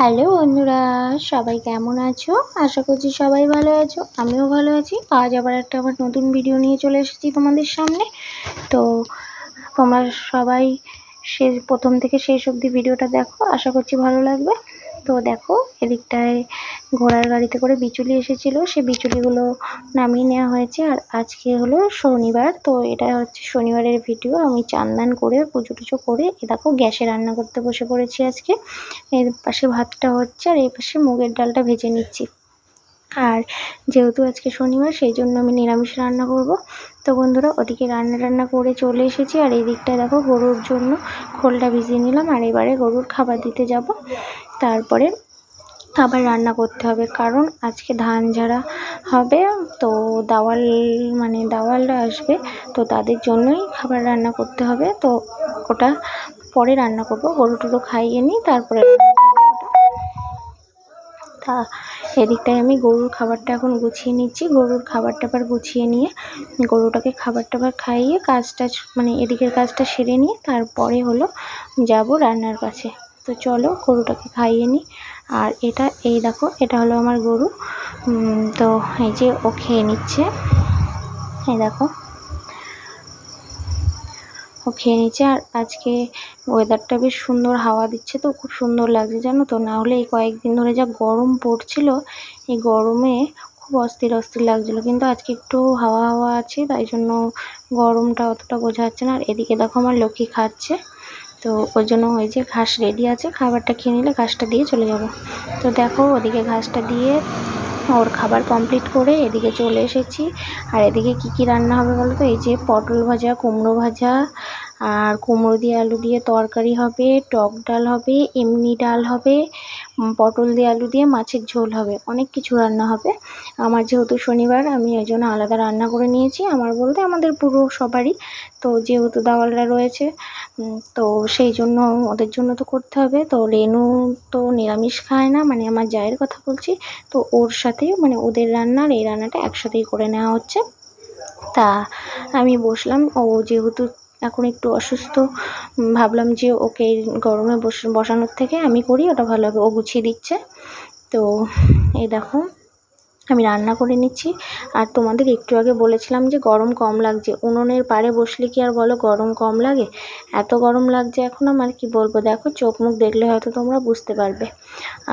Hello বন্ধুরা, সবাই কেমন আছো? আশা করছি সবাই ভালো আছো, আমিও ভালো আছি। আজ আবার একটা আবার নতুন ভিডিও নিয়ে চলে এসেছি তোমাদের সামনে। তো তোমরা সবাই শেষ প্রথম থেকে শেষ অবধি ভিডিওটা দেখো, আশা করছি ভালো লাগবে। তো দেখো, এদিকটায় ঘোড়ার গাড়িতে করে বিচুলি এসেছিল। সে বিচুলিগুলো নামিয়ে নেওয়া হয়েছে। আর আজকে হলো শনিবার, তো এটা হচ্ছে শনিবারের ভিডিও। আমি চান্দান করে পুজো টুজো করে দেখো গ্যাসে রান্না করতে বসে পড়েছি আজকে। এর পাশে ভাতটা হচ্ছে, আর এই পাশে মুগের ডালটা ভেজে নিচ্ছি। আর যেহেতু আজকে শনিবার, সেই জন্য আমি নিরামিষ রান্না করব। তো বন্ধুরা, ওদিকে রান্না টান্না করে চলে এসেছি। আর এই দিকটায় দেখো, গরুর জন্য খোলটা ভিজিয়ে নিলাম। আর এবারে গরুর খাবার দিতে যাব। তারপরে আবার রান্না করতে হবে। কারণ আজকে ধান ঝাড়া হবে, তো দাওয়াল মানে দাওয়ালরা আসবে, তো তাদের জন্যই খাবার রান্না করতে হবে। তো ওটা পরে রান্না করব। গরু টরু খাইয়ে নিই, তারপরে এদিকটায় আমি গরুর খাবারটা এখন গুছিয়ে নিচ্ছি। গরুর খাবার টাবার গুছিয়ে নিয়ে গরুটাকে খাবার টাবার খাইয়ে কাজ টাজ মানে এদিকের কাজটা সেরে নিয়ে তারপরে হলো যাব রান্নার কাছে। তো চলো গরুটাকে খাইয়ে নিই আর এটা, এই দেখো, এটা হলো আমার গরু। তো এই যে ও খেয়ে নিচ্ছে। এই দেখো। ও খেয়ে নিচ্ছে আর আজকে ওয়েদারটা বেশ সুন্দর, হাওয়া দিচ্ছে তো, খুব সুন্দর লাগছে জানো তো। না হলে এই কয়েকদিন ধরে যা গরম পড়ছিল, এই গরমে খুব অস্থির অস্থির লাগছিল। কিন্তু আজকে একটু হাওয়া হাওয়া আছে, তাই জন্য গরমটা অতটা বোঝা যাচ্ছে না। আর এদিকে দেখো, আমার লক্ষ্মী খাচ্ছে। তো ওই জন্য ওই যে ঘাস রেডি আছে, খাবারটা খেয়ে নিলে ঘাসটা দিয়ে চলে যাব। তো দেখো, ওদিকে ঘাসটা দিয়ে ওর খাবার কমপ্লিট করে এদিকে চলে এসেছি। আর এদিকে কি কি রান্না হবে বলো তো এই যে পটল ভাজা, কুমড়ো ভাজা, আর কুমড়ো দিয়ে আলু দিয়ে তরকারি হবে, টক ডাল হবে, এমনি ডাল হবে পটল দিয়ে আলু দিয়ে মাছের ঝোল হবে। অনেক কিছু রান্না হবে। আমার যেহেতু শনিবার, আমি ওই জন্য আলাদা রান্না করে নিয়েছি। আমার বলতে আমাদের পুরো সবারই। তো যেহেতু দাওয়ালরা রয়েছে তো সেই জন্য ওদের জন্য তো করতে হবে। তো রেনু তো নিরামিষ খায় না মানে আমার জায়ের কথা বলছি। তো ওর সাথেই মানে ওদের রান্নার এই রান্নাটা একসাথেই করে নেওয়া হচ্ছে। তা আমি বসলাম। ও যেহেতু এখন একটু অসুস্থ ভাবলাম যে ওকে গরমে বসানোর থেকে আমি করি, ওটা ভালো হবে। ও গুছিয়ে দিচ্ছে। তো এই দেখো আমি রান্না করে নিচ্ছি। আর তোমাদের একটু আগে বলেছিলাম যে গরম কম লাগছে। উনুনের পাড়ে বসলে কি আর বলো গরম কম লাগে? এত গরম লাগছে এখন আমার, কি বলব? দেখো চোখ মুখ দেখলে হয়তো তোমরা বুঝতে পারবে।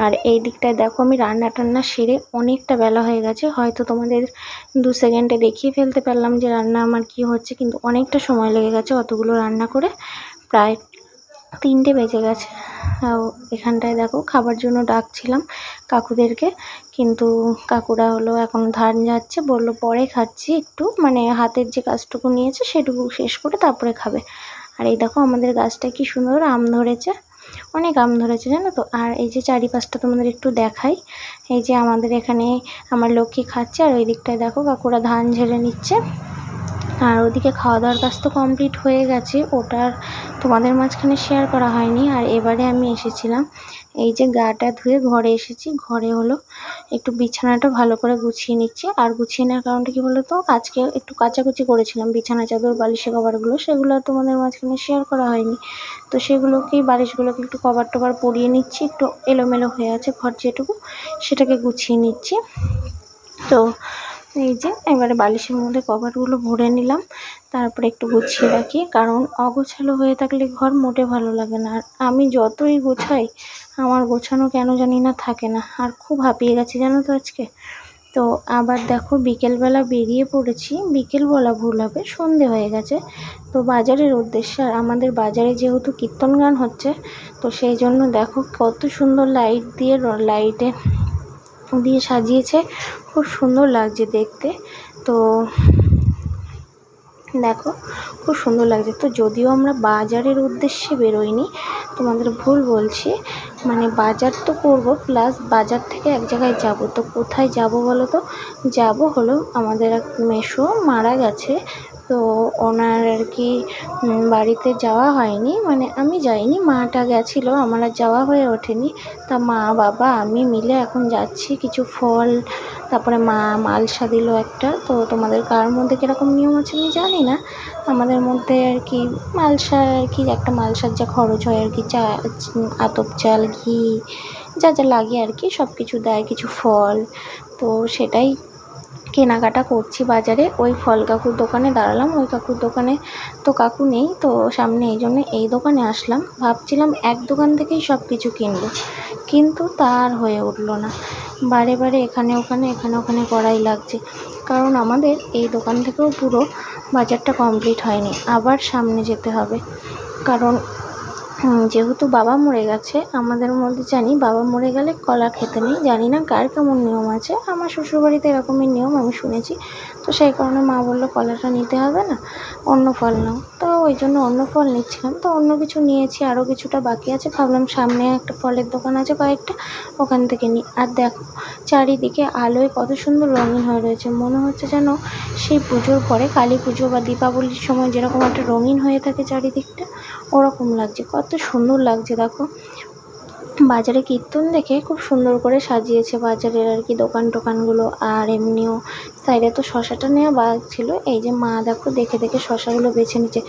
আর এই দিকটায় দেখো আমি রান্না টান্না সেরে অনেকটা বেলা হয়ে গেছে। হয়তো তোমাদের দু সেকেন্ডে দেখিয়ে ফেলতে পারলাম যে রান্না আমার কি হচ্ছে, কিন্তু অনেকটা সময় লেগে গেছে অতগুলো রান্না করে। প্রায় তিনটে বেজে গেছে। এখানটায় দেখো খাবার জন্য ডাকছিলাম কাকুদেরকে, কিন্তু কাকুরা হলো এখন ধান যাচ্ছে, বলল পরে খাচ্ছি একটু মানে হাতের যে কাজটুকু নিয়েছে সেটুকু শেষ করে তারপরে খাবে। আর এই দেখো আমাদের গাছটা কি সুন্দর আম ধরেছে, অনেক আম ধরেছে জানো তো? আর এই যে চারিপাশটা তোমাদের একটু দেখাই, এই যে আমাদের এখানে আমার লক্ষ্মী খাচ্ছে, আর ওই দিকটায় দেখো কাকুরা ধান ঝেড়ে নিচ্ছে। আর ওদিকে খাওয়া দাওয়ার কাজ তো কমপ্লিট হয়ে গেছে। ওটার তোমাদের মাঝখানে শেয়ার করা হয়নি। আর এবারে আমি এসেছিলাম। এই যে গাটা ধুয়ে ঘরে এসেছি। ঘরে হলো একটু বিছানাটা ভালো করে গুছিয়ে নিচ্ছি। আর গুছিয়ে নেওয়ার কারণটা কি বলো তো আজকে একটু কাচাকুচি করেছিলাম। বিছানা, চাদর বালিশের কভারগুলো সেগুলো তোমাদের মাঝখানে শেয়ার করা হয়নি। তো সেগুলোকেই, বালিশগুলোকে একটু কভার টভার পরিয়ে নিচ্ছি। একটু এলোমেলো হয়ে আছে ঘর যেটুকু, সেটাকে গুছিয়ে নিচ্ছি। তো এই যে, এবারে বালিশের মধ্যে কভারগুলো ভরে নিলাম। তারপরে একটু গুছিয়ে রাখি, কারণ অগোছালো হয়ে থাকলে ঘর মোটে ভালো লাগে না। আর আমি যতই গোছাই, আমার গোছানো কেন জানি না থাকে না। আর খুব হাঁপিয়ে গেছে, জানো তো আজকে? তো আবার দেখো, বিকেলবেলা বেরিয়ে পড়েছি। বিকেল বলা ভুল হবে, সন্ধে হয়ে গেছে। তো বাজারের উদ্দেশ্যে, আর আমাদের বাজারে যেহেতু কীর্তন গান হচ্ছে, তো সেই জন্য দেখো কত সুন্দর লাইট দিয়ে, লাইটে দিয়ে সাজিয়েছে। খুব সুন্দর লাগছে দেখতে। তো দেখো, খুব সুন্দর লাগছে। তো যদিও আমরা বাজারের উদ্দেশ্যে বেরোইনি, তোমাদের ভুল বলছি। মানে বাজার তো করব প্লাস বাজার থেকে এক জায়গায় যাব। তো কোথায় যাব বলো তো? যাব হলো আমাদের এক মেসো মারা গেছে। তো ওনার আর কি বাড়িতে যাওয়া হয়নি। মানে আমি যাইনি, মাটা গেছিল, আমার আর যাওয়া হয়ে ওঠেনি। তা মা, বাবা, আমি মিলে এখন যাচ্ছি কিছু ফল, তারপরে মা মালসা দিল একটা। তো তোমাদের কার মধ্যে কীরকম নিয়ম আছে আমি জানি না। আমাদের মধ্যে আর কি মালসা আর কি, একটা মালসার যা খরচ হয় আর কি, চা, আতপ চাল, ঘি, যা যা লাগে আর কি সব কিছু দেয়, কিছু ফল। তো সেটাই কেনাকাটা করছি বাজারে। ওই ফল কাকুর দোকানে দাঁড়ালাম। ওই কাকুর দোকানে তো কাকু নেই, তো সামনে এই জন্য এই দোকানে আসলাম। ভাবছিলাম এক দোকান থেকেই সব কিছু কিনবো। কিন্তু তা আর হয়ে উঠল না। বারে বারে এখানে, ওখানে এখানে, ওখানে করাই লাগছে। কারণ আমাদের এই দোকান থেকেও পুরো বাজারটা কমপ্লিট হয়নি। আবার সামনে যেতে হবে। কারণ যেহেতু বাবা মরে গেছে, আমাদের মধ্যে জানি বাবা মরে গেলে কলা খেতে নেই, জানি না কার কেমন নিয়ম আছে। আমার শ্বশুরবাড়িতে এরকমই নিয়ম আমি শুনেছি। তো সেই কারণে মা বলল, কলাটা নিতে হবে না, অন্য ফল নাও। তো ওই জন্য অন্য ফল নিচ্ছিলাম। তো অন্য কিছু নিয়েছি আরও কিছুটা বাকি আছে। ভাবলাম সামনে একটা ফলের দোকান আছে কয়েকটা, ওখান থেকে নিই আর দেখো, চারিদিকে আলোয় কত সুন্দর রঙিন হয়ে রয়েছে। মনে হচ্ছে যেন সেই পুজোর পরে কালী পুজো বা দীপাবলির সময় যেরকম একটা রঙিন হয়ে থাকে চারিদিকটা ওরকম লাগছে, কত সুন্দর লাগছে, দেখো। বাজারে কীর্তন দেখে খুব সুন্দর করে সাজিয়েছে বাজারের আর কি দোকান টোকানগুলো, আর এমনিও সাইডে তো শশাটা নেওয়া বাদ ছিল, এই যে মা দেখো দেখে দেখে শশাগুলো বেছে নিচ্ছে।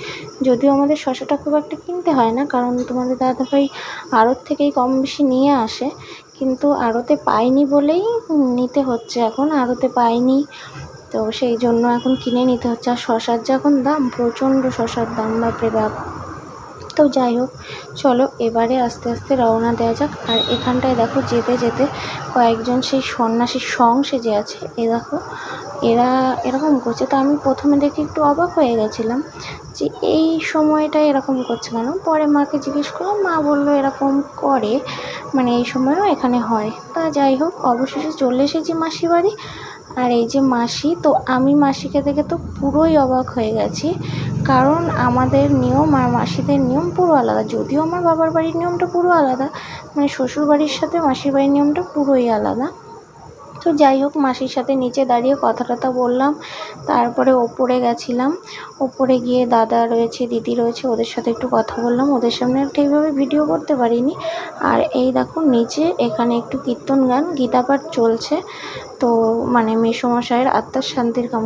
যদিও আমাদের শশাটা খুব একটা কিনতে হয় না, কারণ তোমাদের দাদাভাই আড়ত থেকেই কম বেশি নিয়ে আসে, কিন্তু আড়তে পাইনি বলেই নিতে হচ্ছে এখন, আড়তে পাইনি তো সেই জন্য এখন কিনে নিতে হচ্ছে, আর শশার যা এখন দাম, প্রচণ্ড শশার দাম, বাপরে বাপ। তো যাই হোক, চলো এবারে আস্তে আস্তে রওনা দেওয়া যাক। আর এখানটায় দেখো যেতে যেতে কয়েকজন সেই সন্ন্যাসীর সং সেজে আছে। এ দেখো, এরা এরকম করছে। তো আমি প্রথমে দেখে একটু অবাক হয়ে গেছিলাম যে এই সময়টায় এরকম করছে কেন? পরে মাকে জিজ্ঞেস করলাম, মা বলল এরকম করে। মানে এই সময়ও এখানে হয়। তা যাই হোক, অবশেষে চলে এসেছি মাসি বাড়ি। আর এই যে মাসি, তো আমি মাসিকে দেখে তো পুরোই অবাক হয়ে গেছি। কারণ আমাদের নিয়ম আর মাসিদের নিয়ম পুরো আলাদা। যদিও আমার বাবার বাড়ির নিয়মটা পুরো আলাদা মানে শ্বশুর বাড়ির সাথে মাসির বাড়ির নিয়মটা পুরোই আলাদা। তো যাই হোক, মাসির সাথে নিচে দাঁড়িয়ে কথা টথা বললাম। তারপরে ওপরে গেছিলাম। ওপরে গিয়ে দাদা রয়েছে, দিদি রয়েছে, ওদের সাথে একটু কথা বললাম। ওদের সামনে ঠিকভাবে ভিডিও করতে পারিনি। আর এই দেখো, নিচে এখানে একটু কীর্তন গান, গীতাপাঠ চলছে। তো মানে মেসোমশাইয়ের আত্মার শান্তির কামনা